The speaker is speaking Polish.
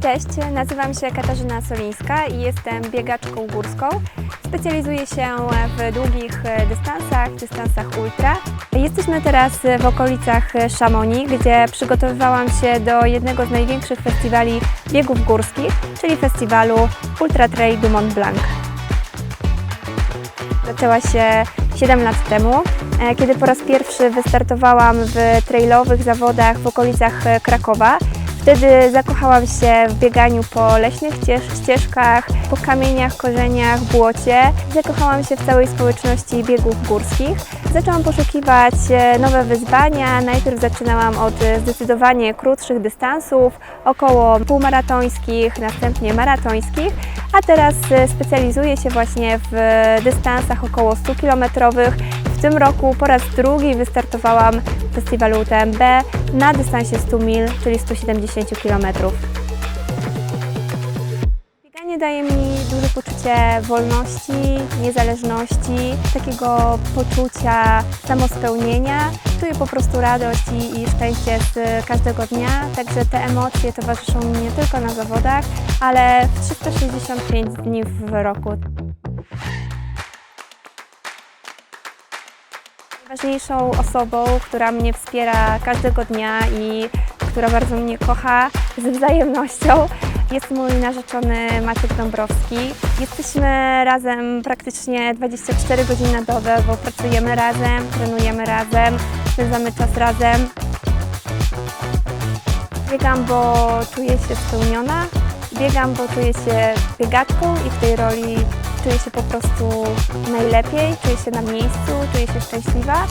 Cześć, nazywam się Katarzyna Solińska i jestem biegaczką górską. Specjalizuję się w długich dystansach, dystansach ultra. Jesteśmy teraz w okolicach Chamonix, gdzie przygotowywałam się do jednego z największych festiwali biegów górskich, czyli festiwalu Ultra Trail du Mont Blanc. Zaczęła się 7 lat temu, e, kiedy po raz pierwszy wystartowałam w trailowych zawodach w okolicach Krakowa. Wtedy zakochałam się w bieganiu po leśnych ścież- ścieżkach, po kamieniach, korzeniach, błocie. Zakochałam się w całej społeczności biegów górskich. Zaczęłam poszukiwać e, nowe wyzwania. Najpierw zaczynałam od zdecydowanie krótszych dystansów, około półmaratońskich, następnie maratońskich, a teraz e, specjalizuję się właśnie w dystansach około 100 km. W tym roku po raz drugi wystartowałam festiwalu UTMB na dystansie 100 mil, czyli 170 km. Bieganie daje mi duże poczucie wolności, niezależności, takiego poczucia samospełnienia. Czuję po prostu radość i, i szczęście z każdego dnia, także te emocje towarzyszą mi nie tylko na zawodach, ale w 365 dni w roku. Najważniejszą osobą, która mnie wspiera każdego dnia i która bardzo mnie kocha z wzajemnością, jest mój narzeczony Maciek Dąbrowski. Jesteśmy razem praktycznie 24 godziny na dobę, bo pracujemy razem, trenujemy razem, spędzamy czas razem. Biegam, bo czuję się spełniona. Biegam, bo czuję się biegaczką i w tej roli czuję się po prostu najlepiej, czuję się na miejscu, czuję się szczęśliwa.